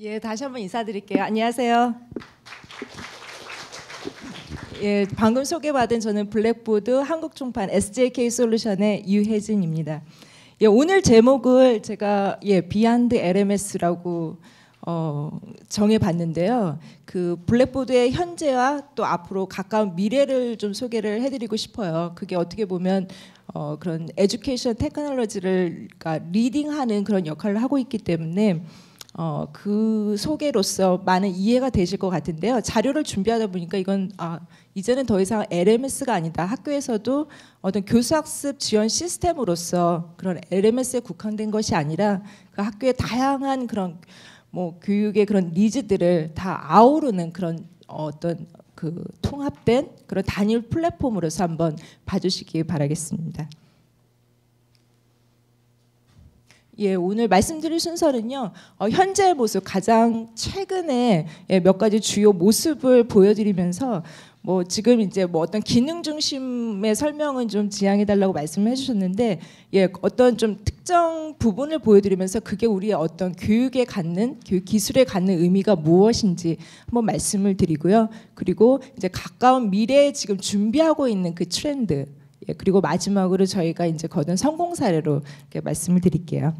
예, 다시 한번 인사드릴게요. 안녕하세요. 예, 방금 소개받은 저는 블랙보드 한국총판 SJK 솔루션의 유혜진입니다. 예, 오늘 제목을 제가 예, 비안드 LMS라고 어, 정해봤는데요. 그 블랙보드의 현재와 또 앞으로 가까운 미래를 좀 소개를 해드리고 싶어요. 그게 어떻게 보면 어, 그런 에듀케이션 테크놀로지를 그러니까 리딩하는 그런 역할을 하고 있기 때문에 어, 그 소개로서 많은 이해가 되실 것 같은데요. 자료를 준비하다 보니까 이건 아, 이제는 더 이상 LMS가 아니다. 학교에서도 어떤 교수학습 지원 시스템으로서 그런 LMS에 국한된 것이 아니라 그 학교의 다양한 그런 뭐 교육의 그런 니즈들을 다 아우르는 그런 어떤 그 통합된 그런 단일 플랫폼으로서 한번 봐주시기 바라겠습니다. 예, 오늘 말씀드릴 순서는요. 어, 현재 모습 가장 최근에 예, 몇 가지 주요 모습을 보여드리면서 뭐 지금 이제 뭐 어떤 기능 중심의 설명은 좀 지양해 달라고 말씀을 해주셨는데 예 어떤 좀 특정 부분을 보여드리면서 그게 우리의 어떤 교육에 갖는 교육 기술에 갖는 의미가 무엇인지 한번 말씀을 드리고요 그리고 이제 가까운 미래에 지금 준비하고 있는 그 트렌드 예 그리고 마지막으로 저희가 이제 거둔 성공 사례로 말씀을 드릴게요.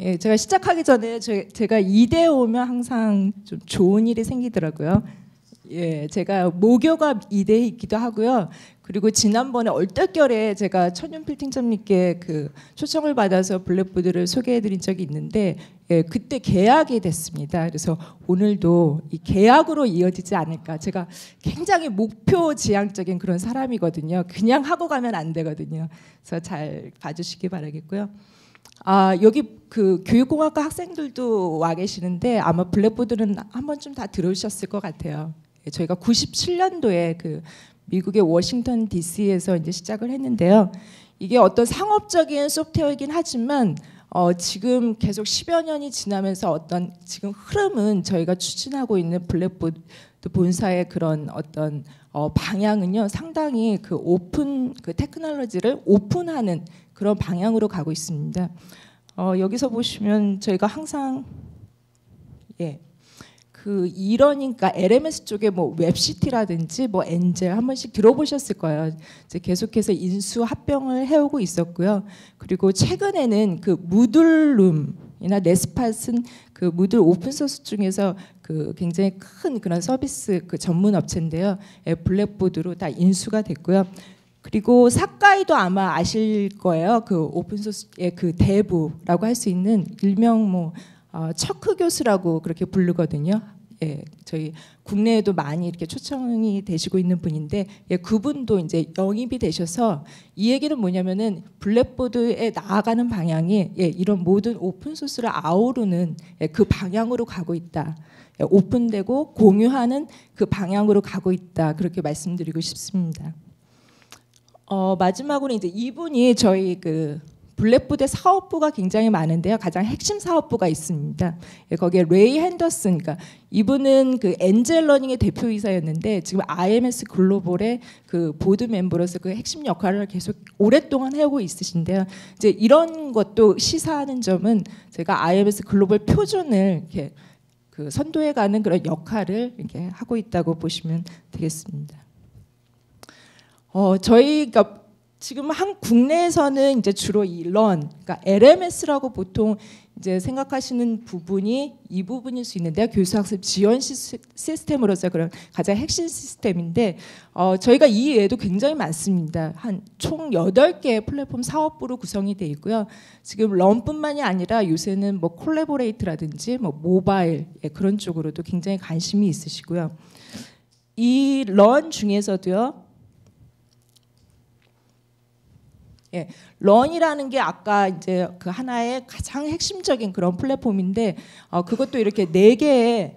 예, 제가 시작하기 전에 제, 제가 이대 오면 항상 좀 좋은 일이 생기더라고요. 예, 제가 모교가 이대에 있기도 하고요. 그리고 지난번에 얼떨결에 제가 천윤필 팀장님께 그 초청을 받아서 블랙보드를 소개해드린 적이 있는데 예, 그때 계약이 됐습니다. 그래서 오늘도 이 계약으로 이어지지 않을까. 제가 굉장히 목표 지향적인 그런 사람이거든요. 그냥 하고 가면 안 되거든요. 그래서 잘 봐주시기 바라겠고요. 아 여기 그 교육공학과 학생들도 와 계시는데 아마 블랙보드는 한 번쯤 다 들으셨을 것 같아요. 예, 저희가 97년도에 그 미국의 워싱턴 D.C.에서 이제 시작을 했는데요. 이게 어떤 상업적인 소프트웨어이긴 하지만 어, 지금 계속 10여 년이 지나면서 어떤 지금 흐름은 저희가 추진하고 있는 블랙보드 본사의 그런 어떤 어, 방향은요 상당히 그 오픈 그 테크놀로지를 오픈하는 그런 방향으로 가고 있습니다. 어, 여기서 보시면 저희가 항상 예. 그 이러니까 LMS 쪽에 뭐 웹시티라든지 뭐 엔젤 한 번씩 들어보셨을 거예요. 이제 계속해서 인수 합병을 해오고 있었고요. 그리고 최근에는 그 무들룸이나 네스팟은 그 무들 오픈 소스 중에서 그 굉장히 큰 그런 서비스 그 전문 업체인데요. 예, 블랙보드로 다 인수가 됐고요. 그리고 사카이도 아마 아실 거예요. 그 오픈소스의 그 대부라고 할 수 있는 일명 뭐 어, 척크 교수라고 그렇게 부르거든요. 예, 저희 국내에도 많이 이렇게 초청이 되시고 있는 분인데 예, 그분도 이제 영입이 되셔서 이 얘기는 뭐냐면은 블랙보드에 나아가는 방향이 예, 이런 모든 오픈 소스를 아우르는 예, 그 방향으로 가고 있다. 예, 오픈되고 공유하는 그 방향으로 가고 있다. 그렇게 말씀드리고 싶습니다. 어, 마지막으로 이제 이분이 저희 그 블랙보드 사업부가 굉장히 많은데요. 가장 핵심 사업부가 있습니다. 예, 거기에 레이 핸더슨, 그러니까 이분은 그 엔젤 러닝의 대표이사였는데 지금 IMS 글로벌의 그 보드 멤버로서 그 핵심 역할을 계속 오랫동안 해오고 있으신데요. 이제 이런 것도 시사하는 점은 제가 IMS 글로벌 표준을 이렇게 그 선도해가는 그런 역할을 이렇게 하고 있다고 보시면 되겠습니다. 어, 저희가 그러니까 지금 한 국내에서는 이제 주로 이 런, 그러니까 LMS라고 보통 이제 생각하시는 부분이 이 부분일 수 있는데요. 교수학습 지원 시스템으로서 그런 가장 핵심 시스템인데 어, 저희가 이 외에도 굉장히 많습니다. 한 총 8개의 플랫폼 사업부로 구성이 되어 있고요. 지금 런뿐만이 아니라 요새는 뭐 콜라보레이트라든지 뭐 모바일 예, 그런 쪽으로도 굉장히 관심이 있으시고요. 이 런 중에서도요. 예, 런이라는 게 아까 이제 그 하나의 가장 핵심적인 그런 플랫폼인데 어, 그것도 이렇게 네 개의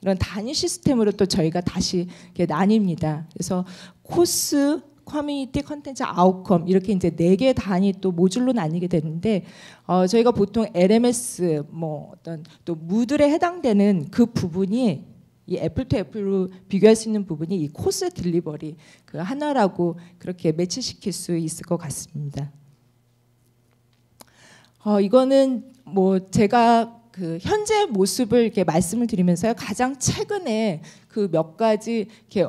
이런 단위 시스템으로 또 저희가 다시 이렇게 나뉩니다. 그래서 코스, 커뮤니티, 컨텐츠, 아웃컴 이렇게 이제 네 개 단위 또 모듈로 나뉘게 되는데 어, 저희가 보통 LMS 뭐 어떤 또 무들에 해당되는 그 부분이 이 애플 투 애플로 비교할 수 있는 부분이 이 코스 딜리버리 그 하나라고 그렇게 매치시킬 수 있을 것 같습니다. 어, 이거는 뭐 제가 그 현재 모습을 이렇게 말씀을 드리면서요 가장 최근에 그 몇 가지 이렇게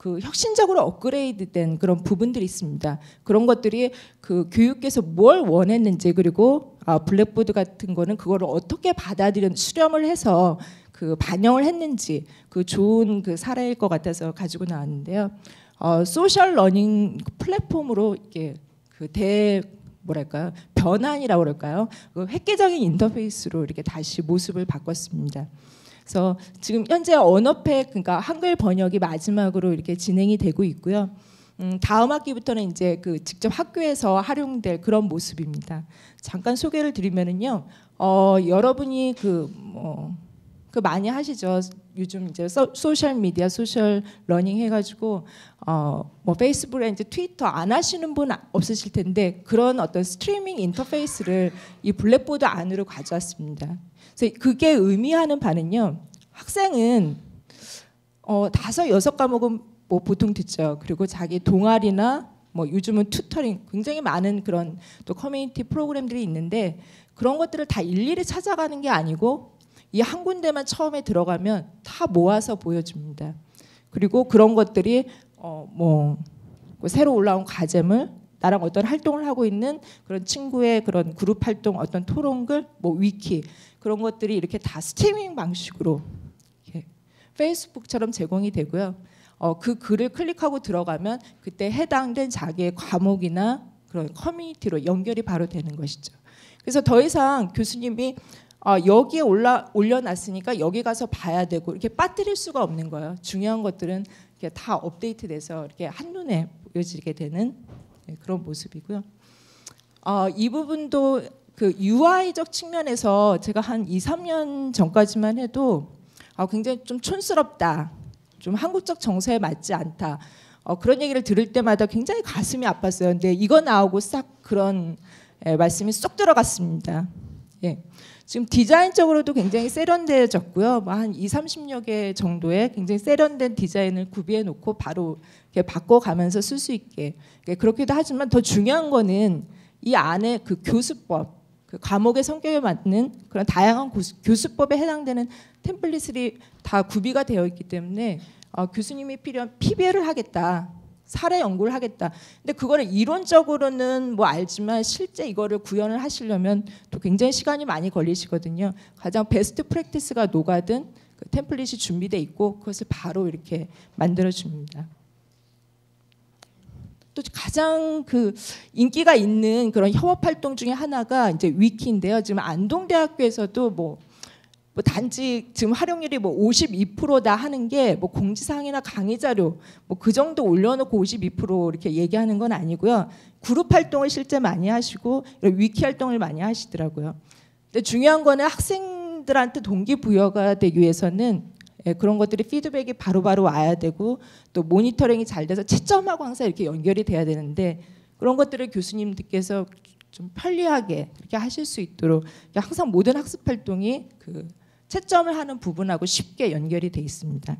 그 혁신적으로 업그레이드된 그런 부분들이 있습니다. 그런 것들이 그 교육계에서 뭘 원했는지 그리고 아, 블랙보드 같은 거는 그거를 어떻게 받아들여 수렴을 해서 그 반영을 했는지 그 좋은 그 사례일 것 같아서 가지고 나왔는데요. 어, 소셜 러닝 플랫폼으로 이게 그대 뭐랄까요 변환이라고 그럴까요? 그 획기적인 인터페이스로 이렇게 다시 모습을 바꿨습니다. 그래서 지금 현재 언어팩 그러니까 한글 번역이 마지막으로 이렇게 진행이 되고 있고요. 음, 다음 학기부터는 이제 그 직접 학교에서 활용될 그런 모습입니다. 잠깐 소개를 드리면은요. 어, 여러분이 그 뭐, 그 많이 하시죠. 요즘 이제 소, 소셜 미디어, 소셜 러닝 해가지고 어, 뭐 페이스북에 이제 트위터 안 하시는 분 없으실 텐데 그런 어떤 스트리밍 인터페이스를 이 블랙보드 안으로 가져왔습니다. 그래서 그게 의미하는 바는요. 학생은 어, 다섯 여섯 과목은 뭐 보통 듣죠. 그리고 자기 동아리나 뭐 요즘은 튜터링 굉장히 많은 그런 또 커뮤니티 프로그램들이 있는데 그런 것들을 다 일일이 찾아가는 게 아니고 이 한 군데만 처음에 들어가면 다 모아서 보여줍니다. 그리고 그런 것들이 어뭐 그 새로 올라온 과제물 나랑 어떤 활동을 하고 있는 그런 친구의 그런 그룹 활동 어떤 토론글 뭐 위키 그런 것들이 이렇게 다 스트리밍 방식으로 이렇게 페이스북처럼 제공이 되고요. 어, 그 글을 클릭하고 들어가면 그때 해당된 자기의 과목이나 그런 커뮤니티로 연결이 바로 되는 것이죠. 그래서 더 이상 교수님이 어, 여기에 올라 올려놨으니까 여기 가서 봐야 되고 이렇게 빠뜨릴 수가 없는 거예요. 중요한 것들은 다 업데이트돼서 이렇게 한 눈에 보여지게 되는 네, 그런 모습이고요. 어, 이 부분도 그 UI적 측면에서 제가 한 2, 3년 전까지만 해도 아, 굉장히 좀 촌스럽다. 좀 한국적 정서에 맞지 않다. 어, 그런 얘기를 들을 때마다 굉장히 가슴이 아팠어요. 근데 이거 나오고 싹 그런 예, 말씀이 쏙 들어갔습니다. 예. 지금 디자인적으로도 굉장히 세련되어졌고요. 뭐한 2, 30여 개 정도의 굉장히 세련된 디자인을 구비해 놓고 바로 바꿔가면서 쓸 수 있게 예, 그렇기도 하지만 더 중요한 거는 이 안에 그 교수법 그 과목의 성격에 맞는 그런 다양한 교수법에 해당되는 템플릿이 다 구비가 되어 있기 때문에 어, 교수님이 필요한 PBL을 하겠다. 사례 연구를 하겠다. 근데 그거를 이론적으로는 뭐 알지만 실제 이거를 구현을 하시려면 또 굉장히 시간이 많이 걸리시거든요. 가장 베스트 프랙티스가 녹아든 그 템플릿이 준비돼 있고 그것을 바로 이렇게 만들어 줍니다. 또 가장 그 인기가 있는 그런 협업 활동 중에 하나가 이제 위키인데요. 지금 안동대학교에서도 뭐, 뭐 단지 지금 활용률이 뭐 52%다 하는 게 뭐 공지사항이나 강의 자료 뭐 그 정도 올려놓고 52% 이렇게 얘기하는 건 아니고요. 그룹 활동을 실제 많이 하시고 위키 활동을 많이 하시더라고요. 근데 중요한 거는 학생들한테 동기부여가 되기 위해서는 예, 그런 것들이 피드백이 바로바로 바로 와야 되고 또 모니터링이 잘 돼서 채점하고 항상 이렇게 연결이 돼야 되는데 그런 것들을 교수님들께서 좀 편리하게 이렇게 하실 수 있도록 항상 모든 학습 활동이 그 채점을 하는 부분하고 쉽게 연결이 돼 있습니다.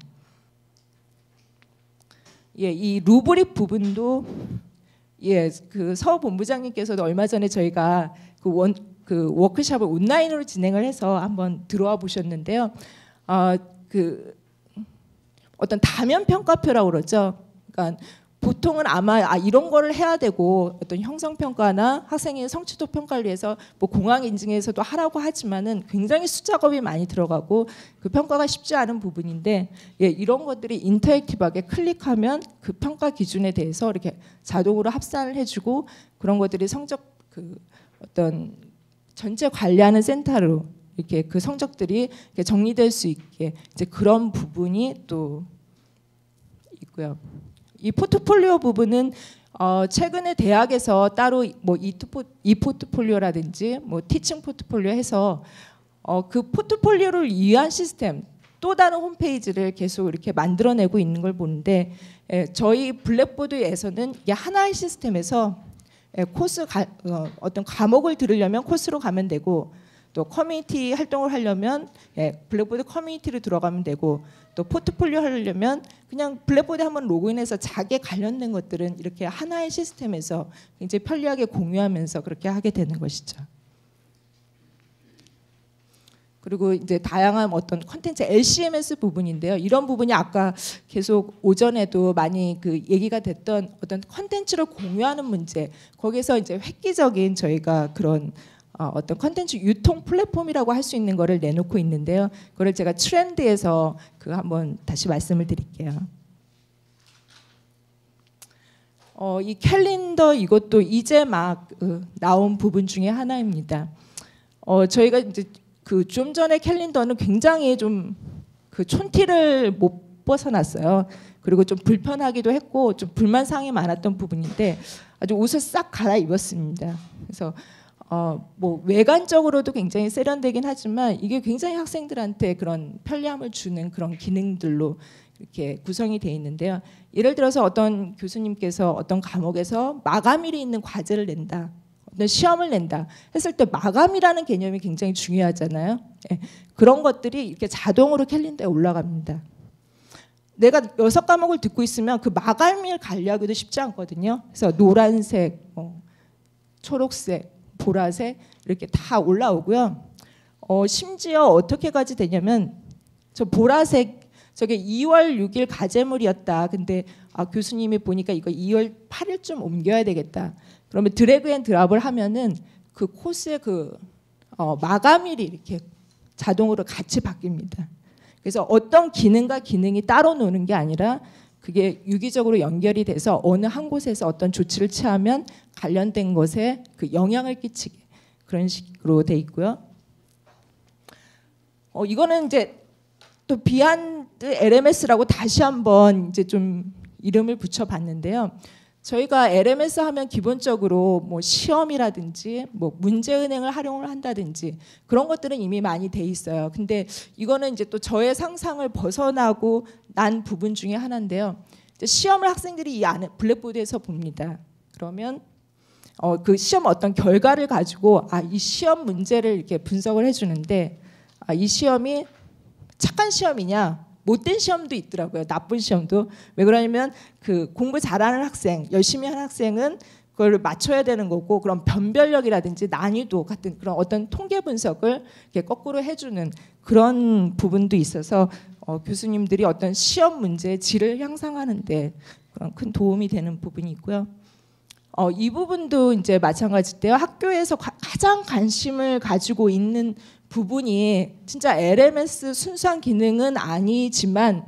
예, 이 루브릭 부분도 예, 그 서 본부장님께서도 얼마 전에 저희가 그 원, 그 워크숍을 온라인으로 진행을 해서 한번 들어와 보셨는데요. 어, 그 어떤 다면 평가표라고 그러죠. 그러니까 보통은 아마 아 이런 거를 해야 되고 어떤 형성 평가나 학생의 성취도 평가를 위해서 뭐 공항 인증에서도 하라고 하지만은 굉장히 수작업이 많이 들어가고 그 평가가 쉽지 않은 부분인데 예, 이런 것들이 인터랙티브하게 클릭하면 그 평가 기준에 대해서 이렇게 자동으로 합산을 해주고 그런 것들이 성적 그 어떤 전체 관리하는 센터로 이렇게 그 성적들이 정리될 수 있게 이제 그런 부분이 또 있고요. 이 포트폴리오 부분은 어, 최근에 대학에서 따로 뭐 이 포트폴리오라든지 뭐 티칭 포트폴리오 해서 어, 그 포트폴리오를 위한 시스템 또 다른 홈페이지를 계속 이렇게 만들어내고 있는 걸 보는데 예, 저희 블랙보드에서는 이게 하나의 시스템에서 예, 코스 가, 어, 어떤 과목을 들으려면 코스로 가면 되고 또 커뮤니티 활동을 하려면 예, 블랙보드 커뮤니티로 들어가면 되고 또 포트폴리오 하려면 그냥 블랙보드 한번 로그인해서 자기에 관련된 것들은 이렇게 하나의 시스템에서 굉장히 편리하게 공유하면서 그렇게 하게 되는 것이죠. 그리고 이제 다양한 어떤 컨텐츠 LCMS 부분인데요. 이런 부분이 아까 계속 오전에도 많이 그 얘기가 됐던 어떤 컨텐츠를 공유하는 문제. 거기서 이제 획기적인 저희가 그런 어, 어떤 컨텐츠 유통 플랫폼이라고 할 수 있는 거를 내놓고 있는데요. 그걸 제가 트렌드에서 그 한번 다시 말씀을 드릴게요. 어, 이 캘린더 이것도 이제 막 어, 나온 부분 중에 하나입니다. 어, 저희가 이제 그 좀 전에 캘린더는 굉장히 좀 그 촌티를 못 벗어났어요. 그리고 좀 불편하기도 했고 좀 불만 사항이 많았던 부분인데 아주 옷을 싹 갈아입었습니다. 그래서 어, 뭐 외관적으로도 굉장히 세련되긴 하지만 이게 굉장히 학생들한테 그런 편리함을 주는 그런 기능들로 이렇게 구성이 되어 있는데요. 예를 들어서 어떤 교수님께서 어떤 과목에서 마감일이 있는 과제를 낸다. 어떤 시험을 낸다 했을 때 마감이라는 개념이 굉장히 중요하잖아요. 예, 그런 것들이 이렇게 자동으로 캘린더에 올라갑니다. 내가 여섯 과목을 듣고 있으면 그 마감일 관리하기도 쉽지 않거든요. 그래서 노란색, 뭐 초록색, 보라색 이렇게 다 올라오고요. 어, 심지어 어떻게까지 되냐면 저 보라색 저게 2월 6일 과제물이었다. 근데 아, 교수님이 보니까 이거 2월 8일쯤 옮겨야 되겠다. 그러면 드래그 앤 드랍을 하면은 그 코스의 그 어, 마감일이 이렇게 자동으로 같이 바뀝니다. 그래서 어떤 기능과 기능이 따로 노는 게 아니라 그게 유기적으로 연결이 돼서 어느 한 곳에서 어떤 조치를 취하면 관련된 것에 그 영향을 끼치게 그런 식으로 돼 있고요. 어, 이거는 이제 또 비한드 LMS라고 다시 한번 이제 좀 이름을 붙여봤는데요. 저희가 LMS 하면 기본적으로 뭐 시험이라든지 뭐 문제 은행을 활용을 한다든지 그런 것들은 이미 많이 돼 있어요. 근데 이거는 이제 또 저의 상상을 벗어나고 난 부분 중에 하나인데요. 시험을 학생들이 이 안에 블랙보드에서 봅니다. 그러면 어, 그 시험 어떤 결과를 가지고 아, 이 시험 문제를 이렇게 분석을 해주는데 아, 이 시험이 착한 시험이냐 못된 시험도 있더라고요. 나쁜 시험도. 왜 그러냐면 그 공부 잘하는 학생, 열심히 하는 학생은 그걸 맞춰야 되는 거고 그런 변별력이라든지 난이도 같은 그런 어떤 통계 분석을 이렇게 거꾸로 해주는 그런 부분도 있어서 어, 교수님들이 어떤 시험 문제의 질을 향상하는데 그런 큰 도움이 되는 부분이 있고요. 어, 이 부분도 이제 마찬가지인데요. 학교에서 가, 장 관심을 가지고 있는 부분이 진짜 LMS 순수한 기능은 아니지만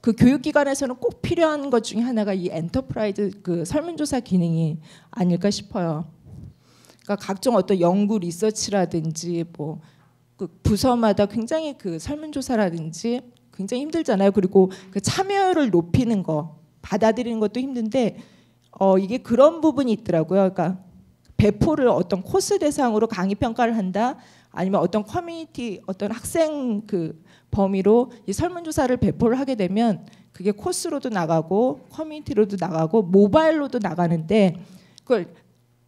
그 교육기관에서는 꼭 필요한 것 중에 하나가 이 엔터프라이즈 그 설문조사 기능이 아닐까 싶어요. 그러니까 각종 어떤 연구 리서치라든지 뭐 그 부서마다 굉장히 그 설문조사라든지 굉장히 힘들잖아요. 그리고 그 참여율을 높이는 거 받아들이는 것도 힘든데 어 이게 그런 부분이 있더라고요. 그러니까 배포를 어떤 코스 대상으로 강의 평가를 한다. 아니면 어떤 커뮤니티 어떤 학생 그 범위로 이 설문조사를 배포를 하게 되면 그게 코스로도 나가고 커뮤니티로도 나가고 모바일로도 나가는데 그걸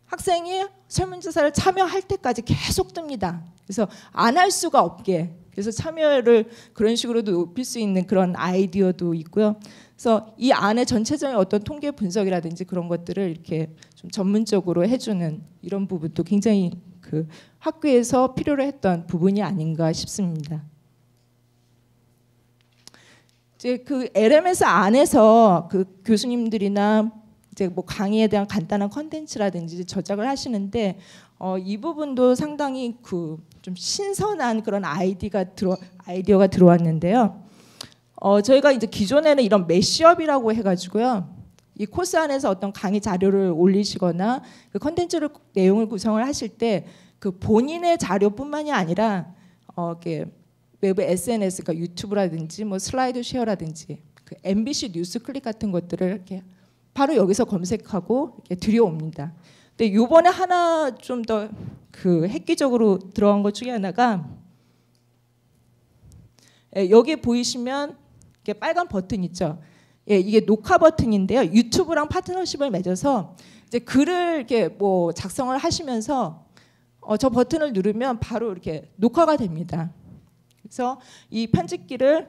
학생이 설문조사를 참여할 때까지 계속 뜹니다. 그래서 안 할 수가 없게 그래서 참여를 그런 식으로도 높일 수 있는 그런 아이디어도 있고요. 그래서 이 안에 전체적인 어떤 통계 분석이라든지 그런 것들을 이렇게 좀 전문적으로 해주는 이런 부분도 굉장히 그 학교에서 필요로 했던 부분이 아닌가 싶습니다. 이제 그 LMS 안에서 그 교수님들이나 이제 뭐 강의에 대한 간단한 컨텐츠라든지 저작을 하시는데 어, 이 부분도 상당히 그 좀 신선한 그런 아이디가 들어 아이디어가 들어왔는데요. 어, 저희가 이제 기존에는 이런 매시업이라고 해가지고요. 이 코스 안에서 어떤 강의 자료를 올리시거나 그 컨텐츠를 내용을 구성을 하실 때 그 본인의 자료뿐만이 아니라 어, 이렇게 외부 SNS, 그러니까 유튜브라든지 뭐 슬라이드 쉐어라든지 그 MBC 뉴스 클릭 같은 것들을 이렇게 바로 여기서 검색하고 이렇게 들여옵니다. 근데 이번에 하나 좀 더 그 획기적으로 들어간 것 중에 하나가 예, 여기 보이시면 이렇게 빨간 버튼 있죠. 예, 이게 녹화 버튼인데요. 유튜브랑 파트너십을 맺어서 이제 글을 이렇게 뭐 작성을 하시면서 어, 저 버튼을 누르면 바로 이렇게 녹화가 됩니다. 그래서 이 편집기를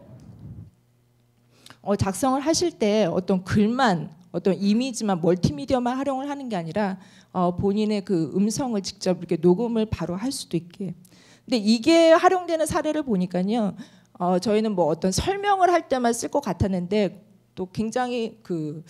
어, 작성을 하실 때 어떤 글만 어떤 이미지만 멀티미디어만 활용을 하는 게 아니라 어, 본인의 그 음성을 직접 이렇게 녹음을 바로 할 수도 있게 근데 이게 활용되는 사례를 보니까요. 어, 저희는 뭐 어떤 설명을 할 때만 쓸 것 같았는데 또 굉장히 그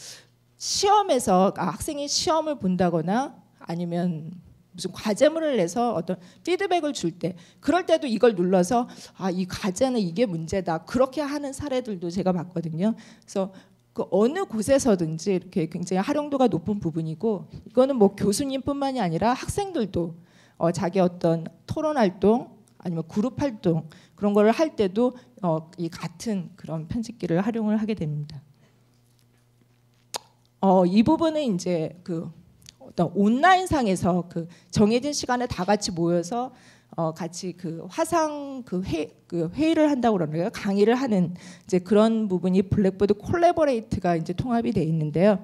시험에서 아, 학생이 시험을 본다거나 아니면 무슨 과제물을 내서 어떤 피드백을 줄 때 그럴 때도 이걸 눌러서 아 이 과제는 이게 문제다 그렇게 하는 사례들도 제가 봤거든요. 그래서 그 어느 곳에서든지 이렇게 굉장히 활용도가 높은 부분이고 이거는 뭐 교수님뿐만이 아니라 학생들도 어, 자기 어떤 토론 활동 아니면 그룹 활동 그런 거를 할 때도 어, 이 같은 그런 편집기를 활용을 하게 됩니다. 어, 이 부분은 이제 그 어떤 온라인상에서 그 정해진 시간에 다 같이 모여서 어, 같이 그 화상 그, 회, 그 회의를 한다고 그러는데요. 강의를 하는 이제 그런 부분이 블랙보드 콜라보레이트가 이제 통합이 돼 있는데요.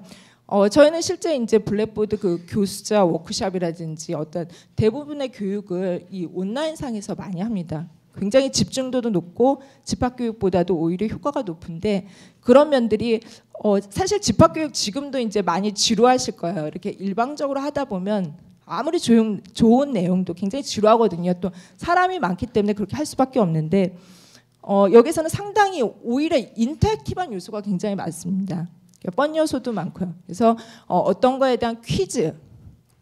어, 저희는 실제 이제 블랙보드 그 교수자 워크샵이라든지 어떤 대부분의 교육을 이 온라인상에서 많이 합니다. 굉장히 집중도도 높고 집합교육보다도 오히려 효과가 높은데 그런 면들이 어, 사실 집합교육 지금도 이제 많이 지루하실 거예요. 이렇게 일방적으로 하다 보면 아무리 조용, 좋은 내용도 굉장히 지루하거든요. 또 사람이 많기 때문에 그렇게 할 수밖에 없는데 어, 여기서는 상당히 오히려 인터랙티브한 요소가 굉장히 많습니다. 뻔 요소도 많고요. 그래서 어, 어떤 거에 대한 퀴즈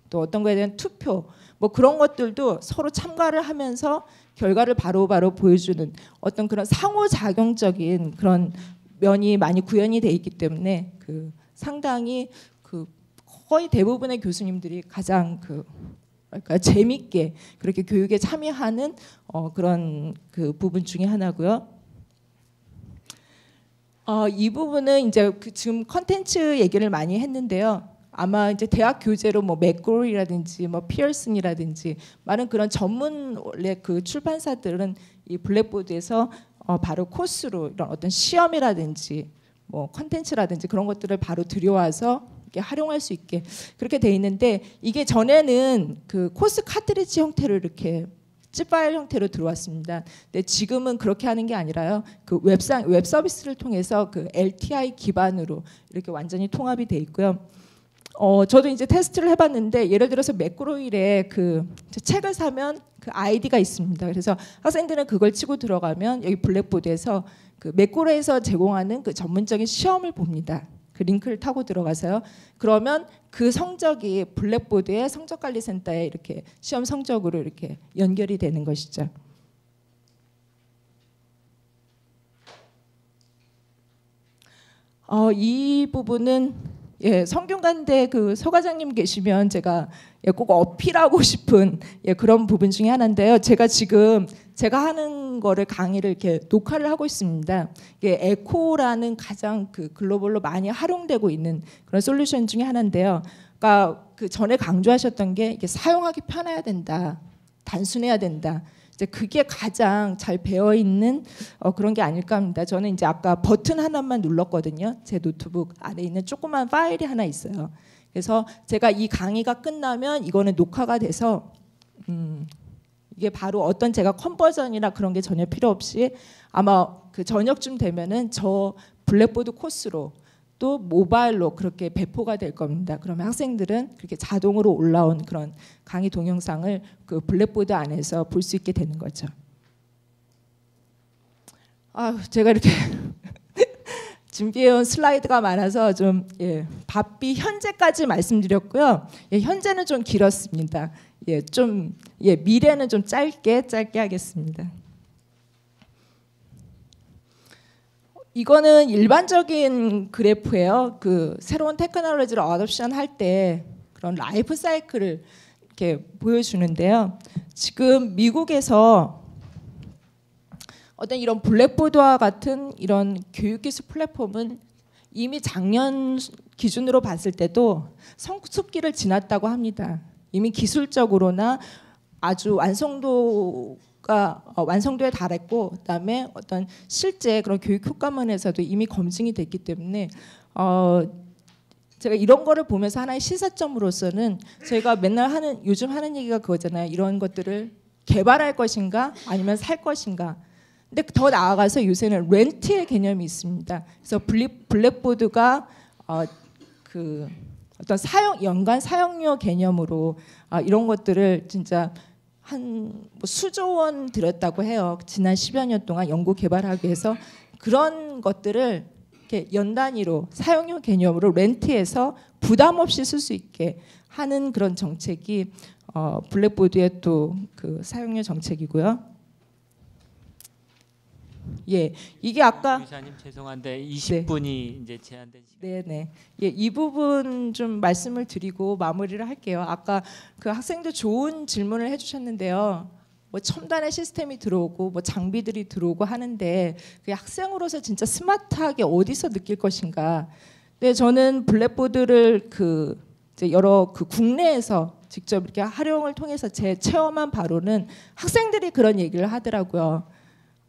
또 어떤 거에 대한 투표 뭐 그런 것들도 서로 참가를 하면서 결과를 바로바로 바로 보여주는 어떤 그런 상호작용적인 그런 면이 많이 구현이 돼 있기 때문에 그 상당히 그 거의 대부분의 교수님들이 가장 그 그러니까 재밌게 그렇게 교육에 참여하는 어 그런 그 부분 중에 하나고요. 어, 이 부분은 이제 그 지금 컨텐츠 얘기를 많이 했는데요. 아마 이제 대학 교재로 뭐 맥골이라든지 뭐 피어슨이라든지 많은 그런 전문 원래 그 출판사들은 이 블랙보드에서 어, 바로 코스로 이런 어떤 시험이라든지 뭐 컨텐츠라든지 그런 것들을 바로 들여와서 이렇게 활용할 수 있게 그렇게 돼 있는데 이게 전에는 그 코스 카트리지 형태로 이렇게 찌파일 형태로 들어왔습니다. 근데 지금은 그렇게 하는 게 아니라요. 그 웹상 웹 서비스를 통해서 그 LTI 기반으로 이렇게 완전히 통합이 돼 있고요. 어, 저도 이제 테스트를 해봤는데 예를 들어서 매크로일에 그 책을 사면 그 아이디가 있습니다. 그래서 학생들은 그걸 치고 들어가면 여기 블랙보드에서 그 매크로에서 제공하는 그 전문적인 시험을 봅니다. 그 링크를 타고 들어가서요. 그러면 그 성적이 블랙보드의 성적관리센터에 이렇게 시험 성적으로 이렇게 연결이 되는 것이죠. 어, 이 부분은 예, 성균관대 그 소과장님 계시면 제가 예, 꼭 어필하고 싶은 예, 그런 부분 중에 하나인데요. 제가 지금 제가 하는 거를 강의를 이렇게 녹화를 하고 있습니다. 이게 에코라는 가장 그 글로벌로 많이 활용되고 있는 그런 솔루션 중에 하나인데요. 그러니까 그 전에 강조하셨던 게 이게 사용하기 편해야 된다, 단순해야 된다. 이제 그게 가장 잘 배어 있는 어, 그런 게 아닐까 합니다. 저는 이제 아까 버튼 하나만 눌렀거든요. 제 노트북 안에 있는 조그만 파일이 하나 있어요. 그래서 제가 이 강의가 끝나면 이거는 녹화가 돼서 음, 이게 바로 어떤 제가 컨버전이나 그런 게 전혀 필요 없이 아마 그 저녁쯤 되면은 저 블랙보드 코스로 또 모바일로 그렇게 배포가 될 겁니다. 그러면 학생들은 그렇게 자동으로 올라온 그런 강의 동영상을 그 블랙보드 안에서 볼 수 있게 되는 거죠. 아, 제가 이렇게 준비해온 슬라이드가 많아서 좀 예, 바삐 현재까지 말씀드렸고요. 예, 현재는 좀 길었습니다. 예, 좀 예, 미래는 좀 짧게 짧게 하겠습니다. 이거는 일반적인 그래프예요. 그 새로운 테크놀로지를 어답션 할 때 그런 라이프 사이클을 이렇게 보여주는데요. 지금 미국에서 어떤 이런 블랙보드와 같은 이런 교육기술 플랫폼은 이미 작년 기준으로 봤을 때도 성숙기를 지났다고 합니다. 이미 기술적으로나 아주 완성도 가 어, 완성도에 달했고 그다음에 어떤 실제 그런 교육 효과면에서도 이미 검증이 됐기 때문에 어 제가 이런 거를 보면서 하나의 시사점으로서는 저희가 맨날 하는 요즘 하는 얘기가 그거잖아요. 이런 것들을 개발할 것인가 아니면 살 것인가. 근데 더 나아가서 요새는 렌트의 개념이 있습니다. 그래서 블랙, 블랙보드가 어, 그 어떤 사용 연간 사용료 개념으로 어, 이런 것들을 진짜 한뭐 수조 원 들였다고 해요. 지난 10여 년 동안 연구 개발하기 위해서 그런 것들을 이렇게 연 단위로 사용료 개념으로 렌트해서 부담 없이 쓸 수 있게 하는 그런 정책이 어, 블랙보드의 또 그 사용료 정책이고요. 예, 이게 아까 기사님 죄송한데 20분이 이제 제한된 시간. 네 네. 예, 이 부분 좀 말씀을 드리고 마무리를 할게요. 아까 그 학생들 좋은 질문을 해주셨는데요. 뭐 첨단의 시스템이 들어오고 뭐 장비들이 들어오고 하는데 그 학생으로서 진짜 스마트하게 어디서 느낄 것인가. 네, 저는 블랙보드를 그 이제 여러 그 국내에서 직접 이렇게 활용을 통해서 제 체험한 바로는 학생들이 그런 얘기를 하더라고요.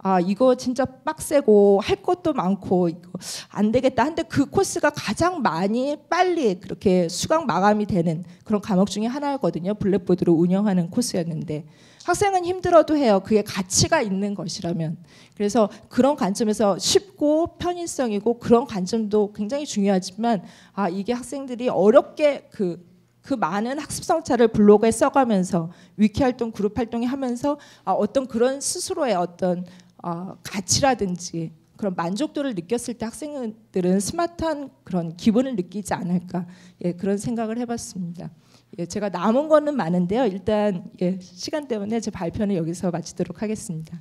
아 이거 진짜 빡세고 할 것도 많고 이거 안 되겠다. 한데 그 코스가 가장 많이 빨리 그렇게 수강 마감이 되는 그런 과목 중에 하나였거든요. 블랙보드로 운영하는 코스였는데 학생은 힘들어도 해요. 그게 가치가 있는 것이라면. 그래서 그런 관점에서 쉽고 편의성이고 그런 관점도 굉장히 중요하지만 아 이게 학생들이 어렵게 그그 많은 학습 성차를 블로그에 써가면서 위키 활동, 그룹 활동이 하면서 아, 어떤 그런 스스로의 어떤 어, 가치라든지 그런 만족도를 느꼈을 때 학생들은 스마트한 그런 기분을 느끼지 않을까 예, 그런 생각을 해봤습니다. 예, 제가 남은 거는 많은데요. 일단 예, 시간 때문에 제 발표는 여기서 마치도록 하겠습니다.